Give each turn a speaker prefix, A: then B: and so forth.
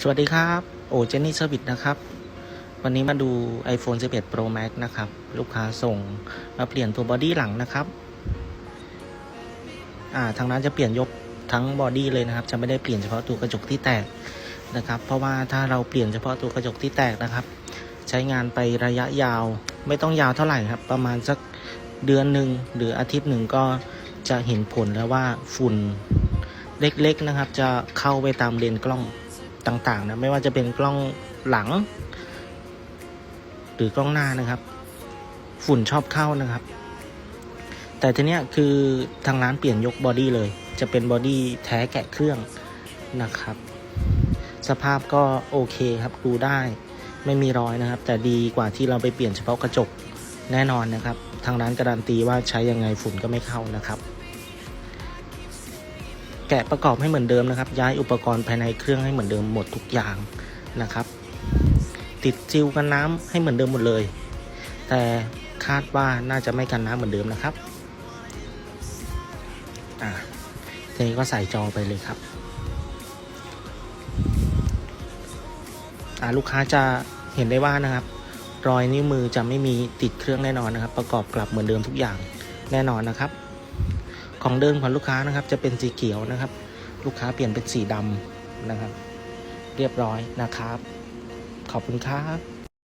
A: สวัสดีครับ โอเจนนี่เซอร์วิสนะครับ วันนี้มาดู iPhone 11 Pro Max นะครับ ลูกค้าส่งมาเปลี่ยนตัวบอดี้หลังนะครับอ่าทางนั้นจะเปลี่ยนยกทั้งบอดี้เลยนะครับ จะไม่ได้เปลี่ยนเฉพาะตัวกระจกที่แตกนะครับ เพราะว่าถ้าเราเปลี่ยนเฉพาะตัวกระจกที่แตกนะครับ ใช้งานไประยะยาว ไม่ต้องยาวเท่าไหร่ครับ ประมาณสักเดือนหนึ่งหรืออาทิตย์หนึ่งก็จะเห็นผลแล้วว่าฝุ่นเล็กๆนะครับ จะเข้าไปตามเลนส์กล้อง ต่างๆนะไม่ว่าจะเป็นกล้องหลัง หรือกล้องหน้านะครับ ฝุ่นชอบเข้านะครับ แต่ทีเนี้ยคือทางร้านเปลี่ยนยกบอดี้เลย จะเป็นบอดี้แท้แกะเครื่องนะครับ สภาพก็โอเคครับดูได้ไม่มีรอยนะครับ แต่ดีกว่าที่เราไปเปลี่ยนเฉพาะกระจกแน่นอนนะครับ ทางร้านการันตีว่าใช้ยังไงฝุ่นก็ไม่เข้านะครับะประกอบให้เหมือนเดิมนะครับ ย้ายอุปกรณ์ภายในเครื่องให้เหมือนเดิมหมดทุกอย่างนะครับ ติดซิลกันน้ำให้เหมือนเดิมหมดเลย แต่คาดว่าน่าจะไม่กันน้ำเหมือนเดิมนะครับอ่าทีนี้ก็ใส่จอไปเลยครับอ่าลูกค้าจะเห็นได้ว่านะครับ รอยนิ้วมือจะไม่มีติดเครื่องแน่นอนนะครับ ประกอบกลับเหมือนเดิมทุกอย่างแน่นอนนะครับ ของเดิมของลูกค้านะครับ จะเป็นสีเขียวนะครับ ลูกค้าเปลี่ยนเป็นสีดำนะครับ เรียบร้อยนะครับ ขอบคุณครับ